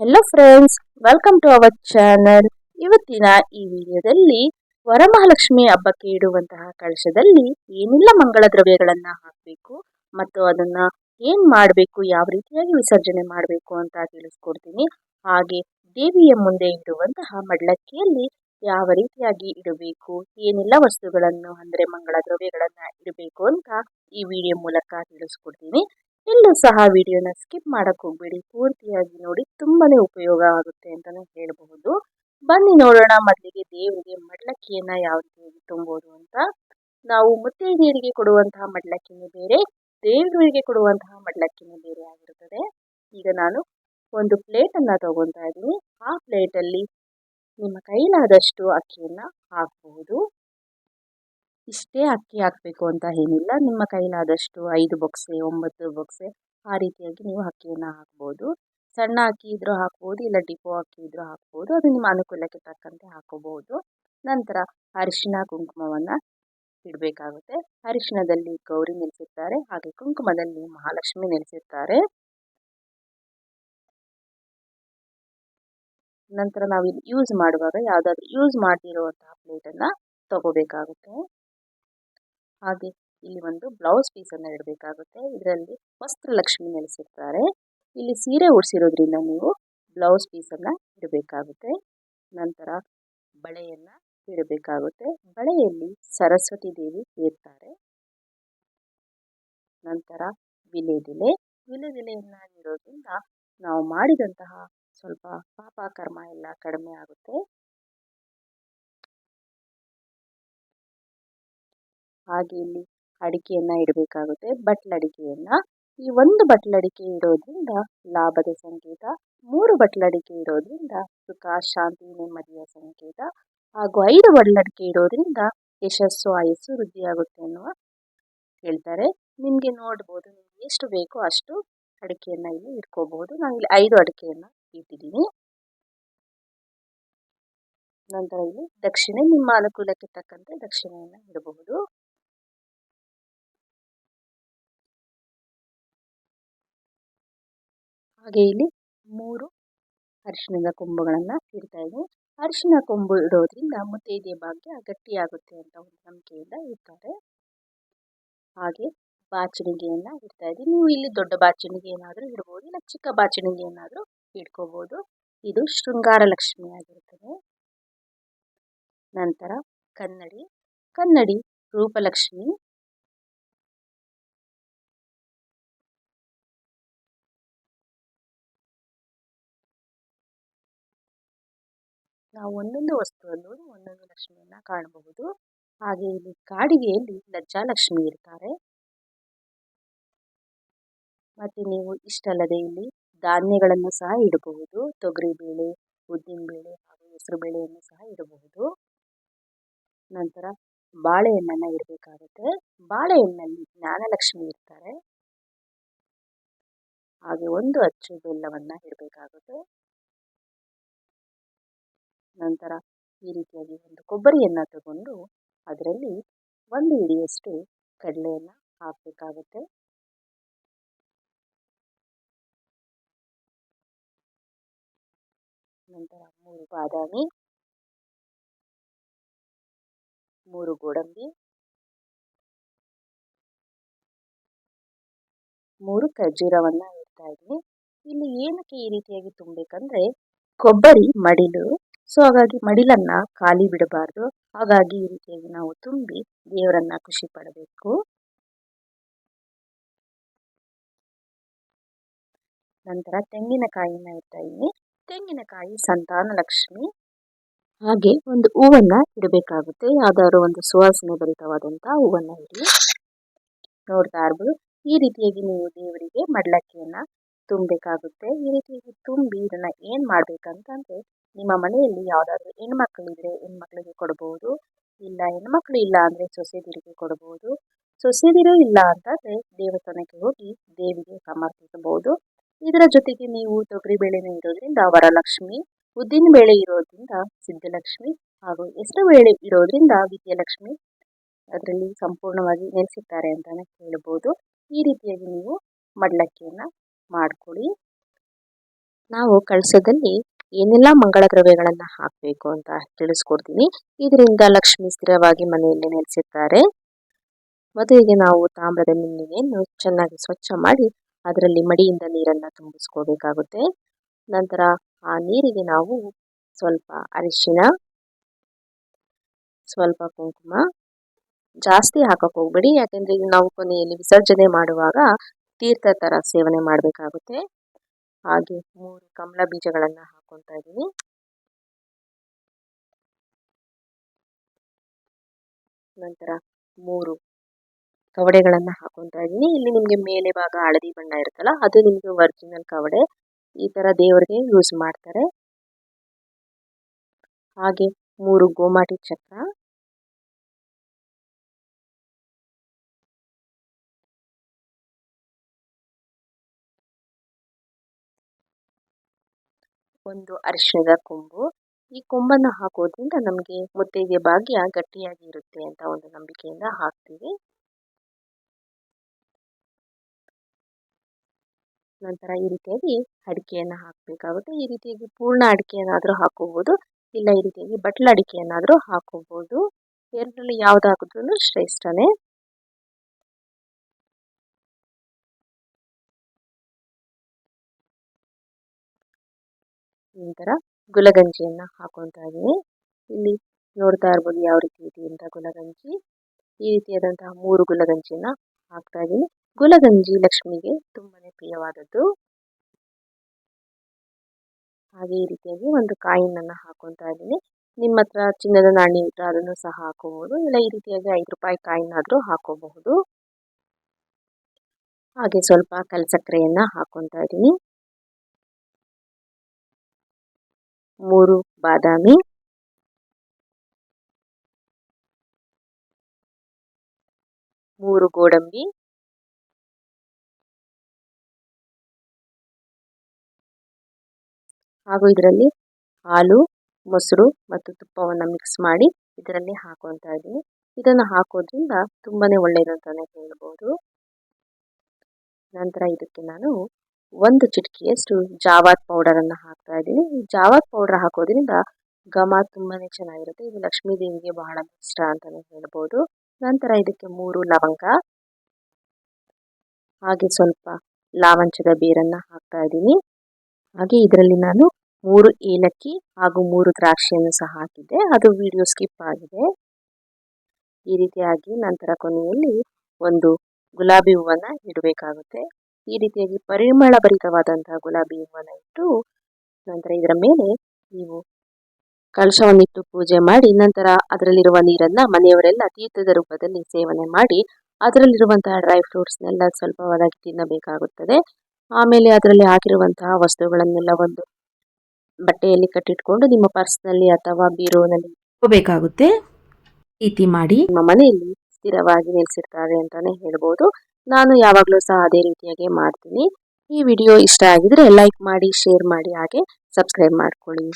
Hello friends welcome to our channel ಇವತ್ತಿನ ಈ ವಿಡಿಯೋದಲ್ಲಿ ವರಮಹಾಲಕ್ಷ್ಮಿ ಹಬ್ಬಕ್ಕೆ ಇಡುವಂತಹ ಕಳಶದಲ್ಲಿ ಏನೆಲ್ಲ ಮಂಗಳ ದ್ರವ್ಯಗಳನ್ನು ಹಾಕಬೇಕು ಮತ್ತು ಅದನ್ನ ಏನ್ ಮಾಡಬೇಕು, ಯಾವ ರೀತಿಯಾಗಿ ವಿಸರ್ಜನೆ ಮಾಡಬೇಕು ಅಂತ ತಿಳಿಸ್ಕೊಡ್ತೀನಿ. ಹಾಗೆ ದೇವಿಯ ಮುಂದೆ ಇಡುವಂತಹ ಮಡ್ಲಕ್ಕಿಯಲ್ಲಿ ಯಾವ ರೀತಿಯಾಗಿ ಇಡಬೇಕು, ಏನೆಲ್ಲ ವಸ್ತುಗಳನ್ನು ಅಂದ್ರೆ ಮಂಗಳ ದ್ರವ್ಯಗಳನ್ನು ಇಡಬೇಕು ಅಂತ ಈ ವಿಡಿಯೋ ಮೂಲಕ ತಿಳಿಸ್ಕೊಡ್ತೀನಿ. ಎಲ್ಲೂ ಸಹ ವಿಡಿಯೋನ ಸ್ಕಿಪ್ ಮಾಡಕ್ ಹೋಗ್ಬೇಡಿ. ಪೂರ್ತಿಯಾಗಿ ನೋಡಿ ತುಂಬಾನೇ ಉಪಯೋಗ ಆಗುತ್ತೆ ಅಂತಾನೆ ಹೇಳಬಹುದು. ಬನ್ನಿ ನೋಡೋಣ ಮೊದಲಿಗೆ ದೇವರಿಗೆ ಮಡ್ಲಕ್ಕಿಯನ್ನ ಯಾವ ರೀತಿಯಾಗಿ ತುಂಬೋದು ಅಂತ. ನಾವು ಮುತ್ತೈದೆಯರಿಗೆ ಕೊಡುವಂತಹ ಮಡ್ಲಕ್ಕಿನೇ ಬೇರೆ, ದೇವರಿಗೆ ಕೊಡುವಂತಹ ಮಡ್ಲಕ್ಕಿನೇ ಬೇರೆ ಆಗಿರುತ್ತದೆ. ಈಗ ನಾನು ಒಂದು ಪ್ಲೇಟ್ ಅನ್ನ ತಗೊಂತಾ ಇದ್ದೀನಿ. ಆ ಪ್ಲೇಟ್ ಅಲ್ಲಿ ನಿಮ್ಮ ಕೈಲಾದಷ್ಟು ಅಕ್ಕಿಯನ್ನ ಹಾಕಬಹುದು. ಇಷ್ಟೇ ಅಕ್ಕಿ ಹಾಕಬೇಕು ಅಂತ ಏನಿಲ್ಲ. ನಿಮ್ಮ ಕೈಲಾದಷ್ಟು ಐದು ಬೊಕ್ಸೆ, ಒಂಬತ್ತು ಬೊಕ್ಸೆ ಆ ರೀತಿಯಾಗಿ ನೀವು ಅಕ್ಕಿಯನ್ನು ಹಾಕ್ಬೋದು. ಸಣ್ಣ ಅಕ್ಕಿ ಇದ್ದರೂ ಹಾಕ್ಬೋದು, ಇಲ್ಲ ಡಿಪೋ ಅಕ್ಕಿ ಇದ್ದರೂ ಹಾಕ್ಬೋದು. ಅದು ನಿಮ್ಮ ಅನುಕೂಲಕ್ಕೆ ತಕ್ಕಂತೆ ಹಾಕೋಬಹುದು. ನಂತರ ಅರಿಶಿನ ಕುಂಕುಮವನ್ನು ಇಡಬೇಕಾಗುತ್ತೆ. ಅರಿಶಿನದಲ್ಲಿ ಗೌರಿ ನೆಲೆಸಿರ್ತಾರೆ ಹಾಗೆ ಕುಂಕುಮದಲ್ಲಿ ಮಹಾಲಕ್ಷ್ಮಿ ನೆಲೆಸಿರ್ತಾರೆ ನಂತರ ನಾವು ಇಲ್ಲಿ ಯೂಸ್ ಮಾಡುವಾಗ ಯಾವುದಾದ್ರೂ ಯೂಸ್ ಮಾಡ್ತಿರುವಂತಹ ಪ್ಲೇಟನ್ನು ತಗೋಬೇಕಾಗುತ್ತೆ. ಹಾಗೆ ಇಲ್ಲಿ ಒಂದು ಬ್ಲೌಸ್ ಪೀಸ್ ಅನ್ನ ಇಡಬೇಕಾಗುತ್ತೆ. ಇದರಲ್ಲಿ ವಸ್ತ್ರಲಕ್ಷ್ಮಿ ನೆಲೆಸಿರ್ತಾರೆ. ಇಲ್ಲಿ ಸೀರೆ ಉಡಿಸಿರೋದ್ರಿಂದ ನೀವು ಬ್ಲೌಸ್ ಪೀಸ್ ಅನ್ನ ಇಡಬೇಕಾಗುತ್ತೆ. ನಂತರ ಬಳೆಯನ್ನ ಇಡಬೇಕಾಗುತ್ತೆ. ಬಳೆಯಲ್ಲಿ ಸರಸ್ವತಿ ದೇವಿ ಇರ್ತಾರೆ. ನಂತರ ವಿಲೆದೆಲೆ ವಿಲೆದೆಲೆಯನ್ನ ಇಡೋದ್ರಿಂದ ನಾವು ಮಾಡಿದಂತಹ ಸ್ವಲ್ಪ ಪಾಪ ಕರ್ಮ ಎಲ್ಲ ಕಡಿಮೆ ಆಗುತ್ತೆ. ಹಾಗೆ ಇಲ್ಲಿ ಅಡಿಕೆಯನ್ನು ಇಡಬೇಕಾಗುತ್ತೆ, ಬಟ್ಲಡಿಕೆಯನ್ನು. ಈ ಒಂದು ಬಟ್ಲಡಿಕೆ ಇಡೋದ್ರಿಂದ ಲಾಭದ ಸಂಕೇತ, ಮೂರು ಬಟ್ಲಡಿಕೆ ಇರೋದ್ರಿಂದ ಸುಖ, ಶಾಂತಿ, ನೆಮ್ಮದಿಯ ಸಂಕೇತ, ಹಾಗೂ ಐದು ಬಟ್ಲಡಿಕೆ ಇಡೋದ್ರಿಂದ ಯಶಸ್ಸು, ಆಯಸ್ಸು ವೃದ್ಧಿಯಾಗುತ್ತೆ ಅನ್ನುವ ಹೇಳ್ತಾರೆ. ನಿಮಗೆ ನೋಡ್ಬೋದು, ನಿಮ್ಗೆ ಎಷ್ಟು ಬೇಕೋ ಅಷ್ಟು ಅಡಿಕೆಯನ್ನು ಇಲ್ಲಿ ಇಟ್ಕೋಬಹುದು ನಾನು ಇಲ್ಲಿ ಐದು ಅಡಿಕೆಯನ್ನು ಇಟ್ಟಿದ್ದೀನಿ. ನಂತರ ಇಲ್ಲಿ ದಕ್ಷಿಣೆ, ನಿಮ್ಮ ಅನುಕೂಲಕ್ಕೆ ತಕ್ಕಂತೆ ದಕ್ಷಿಣೆಯನ್ನು ಇಡಬಹುದು. ಹಾಗೆ ಇಲ್ಲಿ ಮೂರು ಅರಿಶಿಣದ ಕೊಂಬುಗಳನ್ನು ಇಡ್ತಾ ಇದ್ದೀನಿ ಅರಿಶಿನ ಕೊಂಬು ಇಡೋದ್ರಿಂದ ಮುತ್ತೈದೆ ಭಾಗ್ಯ ಗಟ್ಟಿಯಾಗುತ್ತೆ ಅಂತ ಒಂದು ನಂಬಿಕೆಯಿಂದ ಇಡ್ತಾರೆ. ಹಾಗೆ ಬಾಚಣಿಗೆಯನ್ನ ಇಡ್ತಾ ಇದ್ದೀನಿ ನೀವು ಇಲ್ಲಿ ದೊಡ್ಡ ಬಾಚಣಿಗೆ ಏನಾದರೂ ಇಡ್ಬೋದು, ಇಲ್ಲ ಚಿಕ್ಕ ಬಾಚಣಿಗೆ ಏನಾದರೂ ಇಟ್ಕೋಬೋದು. ಇದು ಶೃಂಗಾರ ಲಕ್ಷ್ಮಿ ಆಗಿರುತ್ತದೆ. ನಂತರ ಕನ್ನಡಿ. ಕನ್ನಡಿ ರೂಪಲಕ್ಷ್ಮಿ. ನಾವು ಒಂದೊಂದು ವಸ್ತುವಲ್ಲೂ ಒಂದೊಂದು ಲಕ್ಷ್ಮಿಯನ್ನ ಕಾಣಬಹುದು. ಹಾಗೆ ಇಲ್ಲಿ ಕಾಡಿಗೆಯಲ್ಲಿ ಲಜ್ಜಾಲಕ್ಷ್ಮಿ ಇರ್ತಾರೆ. ಮತ್ತೆ ನೀವು ಇಷ್ಟಲ್ಲದೆ ಇಲ್ಲಿ ಧಾನ್ಯಗಳನ್ನು ಸಹ ಇಡಬಹುದು. ತೊಗರಿಬೇಳೆ ಉದ್ದಿನಬೇಳೆ ಹಾಗೂ ಹೆಸರು ಬೇಳೆಯನ್ನು ಸಹ ಇಡಬಹುದು. ನಂತರ ಬಾಳೆಹಣ್ಣನ್ನು ಇಡಬೇಕಾಗುತ್ತೆ. ಬಾಳೆಹಣ್ಣಲ್ಲಿ ಜ್ಞಾನಲಕ್ಷ್ಮಿ ಇರ್ತಾರೆ. ಹಾಗೆ ಒಂದು ಅಚ್ಚು ಬೆಲ್ಲವನ್ನು ಇಡಬೇಕಾಗುತ್ತೆ. ನಂತರ ಈ ರೀತಿಯಾಗಿ ಒಂದು ಕೊಬ್ಬರಿಯನ್ನು ತಗೊಂಡು ಅದರಲ್ಲಿ ಒಂದು ಹಿಡಿಯಷ್ಟು ಕಡಲೆಯನ್ನು ಹಾಕಬೇಕಾಗುತ್ತೆ. ನಂತರ ಮೂರು ಬಾದಾಮಿ, ಮೂರು ಗೋಡಂಬಿ, ಮೂರು ಖರ್ಜೂರವನ್ನು ಇಡ್ತಾ ಇದ್ದೀನಿ. ಇಲ್ಲಿ ಏನಕ್ಕೆ ಈ ರೀತಿಯಾಗಿ ತುಂಬಬೇಕಂದ್ರೆ ಕೊಬ್ಬರಿ ಮಡಿಲು ಸೊ ಹಾಗಾಗಿ ಮಡಿಲನ್ನ ಖಾಲಿ ಬಿಡಬಾರ್ದು. ಹಾಗಾಗಿ ಈ ರೀತಿಯಾಗಿ ನಾವು ತುಂಬಿ ದೇವರನ್ನ ಖುಷಿ ಪಡಬೇಕು. ನಂತರ ತೆಂಗಿನಕಾಯಿನ ಇಡ್ತಾ ಇದ್ದೀನಿ ತೆಂಗಿನಕಾಯಿ ಸಂತಾನ ಲಕ್ಷ್ಮಿ. ಹಾಗೆ ಒಂದು ಹೂವನ್ನ ಇಡಬೇಕಾಗುತ್ತೆ. ಯಾವ್ದಾದ್ರು ಒಂದು ಸುವಾಸನೆ ಭರಿತವಾದಂತಹ ಹೂವನ್ನ ಇಡಿ. ನೋಡ್ತಾ ಇರ್ಬೋದು. ಈ ರೀತಿಯಾಗಿ ನೀವು ದೇವರಿಗೆ ಮಡ್ಲಕ್ಕಿಯನ್ನ ತುಂಬಬೇಕಾಗುತ್ತೆ. ಈ ರೀತಿಯಾಗಿ ತುಂಬಿ ಇದನ್ನ ಏನ್ ಮಾಡ್ಬೇಕಂತಂದ್ರೆ ನಿಮ್ಮ ಮನೆಯಲ್ಲಿ ಯಾವುದಾದ್ರೂ ಹೆಣ್ಮಕ್ಳಿದ್ರೆ ಹೆಣ್ಮಕ್ಳಿಗೆ ಕೊಡ್ಬೋದು, ಇಲ್ಲ ಹೆಣ್ಮಕ್ಳು ಇಲ್ಲ ಅಂದರೆ ಸೊಸೆದಿರಿಗೆ ಕೊಡ್ಬೋದು, ಸೊಸೆದಿರು ಇಲ್ಲ ಅಂತಂದ್ರೆ ದೇವಸ್ಥಾನಕ್ಕೆ ಹೋಗಿ ದೇವಿಗೆ ಸಮರ್ಪಿಸಬಹುದು. ಇದರ ಜೊತೆಗೆ ನೀವು ತೊಗರಿ ಬೇಳೆನ ಇರೋದ್ರಿಂದ ವರಲಕ್ಷ್ಮಿ, ಉದ್ದಿನ ಬೇಳೆ ಇರೋದ್ರಿಂದ ಸಿದ್ಧಲಕ್ಷ್ಮಿ ಹಾಗೂ ಹೆಸರು ಬೇಳೆ ಇರೋದ್ರಿಂದ ವಿದ್ಯಲಕ್ಷ್ಮಿ ಅದರಲ್ಲಿ ಸಂಪೂರ್ಣವಾಗಿ ನೆಲೆಸಿದ್ದಾರೆ ಅಂತಾನೆ ಹೇಳ್ಬೋದು. ಈ ರೀತಿಯಾಗಿ ನೀವು ಮಡ್ಲಕ್ಕಿಯನ್ನ ಮಾಡ್ಕೊಳ್ಳಿ. ನಾವು ಕಳಸದಲ್ಲಿ ಏನೆಲ್ಲ ಮಂಗಳ ದ್ರವ್ಯಗಳನ್ನ ಹಾಕಬೇಕು ಅಂತ ತಿಳಿಸ್ಕೊಡ್ತೀನಿ. ಇದರಿಂದ ಲಕ್ಷ್ಮಿ ಸ್ಥಿರವಾಗಿ ಮನೆಯಲ್ಲಿ ನೆಲೆಸಿರ್ತಾರೆ. ಮದುವೆಗೆ ನಾವು ತಾಮ್ರದ ನಿನ್ನೆಯನ್ನು ಚೆನ್ನಾಗಿ ಸ್ವಚ್ಛ ಮಾಡಿ ಅದರಲ್ಲಿ ಮಡಿಯಿಂದ ನೀರನ್ನು ತುಂಬಿಸ್ಕೋಬೇಕಾಗುತ್ತೆ. ನಂತರ ಆ ನೀರಿಗೆ ನಾವು ಸ್ವಲ್ಪ ಅರಿಶಿನ ಸ್ವಲ್ಪ ಕುಂಕುಮ ಜಾಸ್ತಿ ಹಾಕಕ್ಕೆ ಹೋಗ್ಬೇಡಿ. ಯಾಕೆಂದ್ರೆ ನಾವು ಕೊನೆಯಲ್ಲಿ ವಿಸರ್ಜನೆ ಮಾಡುವಾಗ ತೀರ್ಥ ಥರ ಸೇವನೆ ಮಾಡಬೇಕಾಗುತ್ತೆ. ಹಾಗೆ ಮೂರು ಕಮಲ ಬೀಜಗಳನ್ನು ಹಾಕೊಂತ ಇದ್ದೀನಿ. ನಂತರ ಮೂರು ಕವಡೆಗಳನ್ನ ಹಾಕೊಂತ ಇದ್ದೀನಿ. ಇಲ್ಲಿ ನಿಮಗೆ ಮೇಲೆ ಭಾಗ ಹಳದಿ ಬಣ್ಣ ಇರುತ್ತಲ್ಲ, ಅದು ನಿಮಗೆ ಒರಿಜಿನಲ್ ಕವಡೆ. ಈ ತರ ದೇವರಿಗೆ ಯೂಸ್ ಮಾಡ್ತಾರೆ. ಹಾಗೆ ಮೂರು ಗೋಮಾಟಿ ಚಕ್ರ. ಒಂದು ಅರಿಶಿಣದ ಕೊಂಬು. ಈ ಕೊಂಬನ್ನು ಹಾಕೋದ್ರಿಂದ ನಮಗೆ ಮುದ್ದೆಗೆ ಭಾಗ್ಯ ಗಟ್ಟಿಯಾಗಿ ಇರುತ್ತೆ ಅಂತ ಒಂದು ನಂಬಿಕೆಯಿಂದ ಹಾಕ್ತೀವಿ. ನಂತರ ಈ ರೀತಿಯಾಗಿ ಅಡಿಕೆಯನ್ನು ಹಾಕಬೇಕಾಗುತ್ತೆ. ಈ ರೀತಿಯಾಗಿ ಪೂರ್ಣ ಅಡಿಕೆಯನ್ನಾದರೂ ಹಾಕೋಬಹುದು ಇಲ್ಲ ಈ ರೀತಿಯಾಗಿ ಬಟ್ಲ ಅಡಿಕೆಯನ್ನಾದರೂ ಹಾಕೋಬಹುದು ಎರಡರಲ್ಲಿ ಯಾವ್ದು ಶ್ರೇಷ್ಠನೇ. ನಂತರ ಗುಲಗಂಜಿಯನ್ನ ಹಾಕೊತಾ ಇದ್ದೀನಿ. ಇಲ್ಲಿ ನೋಡ್ತಾ ಇರ್ಬೋದು ಯಾವ ರೀತಿ ಇದೆ ಅಂತ ಗುಲಗಂಜಿ. ಈ ರೀತಿಯಾದಂತಹ ಮೂರು ಗುಲಗಂಜಿಯನ್ನ ಹಾಕ್ತಾ ಇದ್ದೀನಿ. ಗುಲಗಂಜಿ ಲಕ್ಷ್ಮಿಗೆ ತುಂಬಾನೇ ಪ್ರಿಯವಾದದ್ದು. ಹಾಗೆ ಈ ರೀತಿಯಾಗಿ ಒಂದು ಕಾಯಿನನ್ನ ಹಾಕೊತಾ ಇದ್ದೀನಿ. ನಿಮ್ಮ ಹತ್ರ ಚಿನ್ನದ ನಾಣ್ಯ ಇದ್ರೆ ಅದನ್ನು ಸಹ ಹಾಕೋಬಹುದು ಇಲ್ಲ ಈ ರೀತಿಯಾಗಿ ಐದು ರೂಪಾಯಿ ಕಾಯಿನಾದರೂ ಹಾಕೋಬಹುದು ಹಾಗೆ ಸ್ವಲ್ಪ ಕಲ್ಸಕ್ರೆಯನ್ನ ಹಾಕೊಂತ ಇದ್ದೀನಿ. ಮೂರು ಬಾದಾಮಿ. ಮೂರು ಗೋಡಂಬಿ. ಹಾಗೂ ಇದರಲ್ಲಿ ಹಾಲು, ಮೊಸರು ಮತ್ತು ತುಪ್ಪವನ್ನು ಮಿಕ್ಸ್ ಮಾಡಿ ಇದರಲ್ಲಿ ಹಾಕೊತಾ ಇದ್ದೀನಿ. ಇದನ್ನು ಹಾಕೋದ್ರಿಂದ ತುಂಬಾನೇ ಒಳ್ಳೆಯದು ಅಂತಾನೆ ಹೇಳ್ಬೋದು. ನಂತರ ಇದಕ್ಕೆ ನಾನು ಒಂದು ಚಿಟಿಕೆಯಷ್ಟು ಜಾವಾತ್ ಪೌಡರನ್ನು ಹಾಕ್ತಾ ಇದ್ದೀನಿ. ಜಾವಾತ್ ಪೌಡರ್ ಹಾಕೋದ್ರಿಂದ ಘಮ ತುಂಬಾನೇ ಚೆನ್ನಾಗಿರುತ್ತೆ. ಇದು ಲಕ್ಷ್ಮೀ ದೇವಿಗೆ ಬಹಳ ಇಷ್ಟ ಅಂತಲೇ ಹೇಳ್ಬೋದು. ನಂತರ ಇದಕ್ಕೆ ಮೂರು ಲವಂಗ, ಹಾಗೆ ಸ್ವಲ್ಪ ಲಾವಂಚದ ಬೇರನ್ನು ಹಾಕ್ತಾ ಇದ್ದೀನಿ. ಹಾಗೆ ಇದರಲ್ಲಿ ನಾನು ಮೂರು ಏಲಕ್ಕಿ ಹಾಗೂ ಮೂರು ದ್ರಾಕ್ಷಿಯನ್ನು ಸಹ ಹಾಕಿದ್ದೆ. ಅದು ವಿಡಿಯೋ ಸ್ಕಿಪ್ ಆಗಿದೆ. ಈ ರೀತಿಯಾಗಿ ನಂತರ ಕೊನೆಯಲ್ಲಿ ಒಂದು ಗುಲಾಬಿ ಹೂವನ್ನ ಇಡಬೇಕಾಗುತ್ತೆ. ಈ ರೀತಿಯಾಗಿ ಪರಿಮಳ ಭರಿತವಾದಂತಹ ಗುಲಾಬಿ ಹೂವನ್ನು ಇಟ್ಟು, ನಂತರ ಇದರ ಮೇಲೆ ನೀವು ಕಲಶವನ್ನಿಟ್ಟು ಪೂಜೆ ಮಾಡಿ, ನಂತರ ಅದರಲ್ಲಿರುವ ನೀರನ್ನ ಮನೆಯವರೆಲ್ಲ ತೀರ್ಥದ ರೂಪದಲ್ಲಿ ಸೇವನೆ ಮಾಡಿ, ಅದರಲ್ಲಿರುವಂತಹ ಡ್ರೈ ಫ್ರೂಟ್ಸ್ನೆಲ್ಲ ಸ್ವಲ್ಪವಾಗಿ ತಿನ್ನಬೇಕಾಗುತ್ತದೆ. ಆಮೇಲೆ ಅದರಲ್ಲಿ ಹಾಕಿರುವಂತಹ ವಸ್ತುಗಳನ್ನೆಲ್ಲ ಒಂದು ಬಟ್ಟೆಯಲ್ಲಿ ಕಟ್ಟಿಟ್ಕೊಂಡು ನಿಮ್ಮ ಪರ್ಸ್ನಲ್ಲಿ ಅಥವಾ ಬೀರೋನಲ್ಲಿ ಇಟ್ಕೋಬೇಕಾಗುತ್ತೆ. ರೀತಿ ಮಾಡಿ ನಿಮ್ಮ ಮನೆಯಲ್ಲಿ ಸ್ಥಿರವಾಗಿ ನೆಲೆಸಿರ್ತಾರೆ ಅಂತಾನೆ ಹೇಳ್ಬೋದು. ನಾನು ಯಾವಾಗಲೂ ಸಹ ಅದೇ ರೀತಿಯಾಗಿ ಮಾಡ್ತೀನಿ. ಈ ವಿಡಿಯೋ ಇಷ್ಟ ಆಗಿದ್ರೆ ಲೈಕ್ ಮಾಡಿ ಶೇರ್ ಮಾಡಿ, ಹಾಗೆ ಸಬ್ಸ್ಕ್ರೈಬ್ ಮಾಡ್ಕೊಳ್ಳಿ.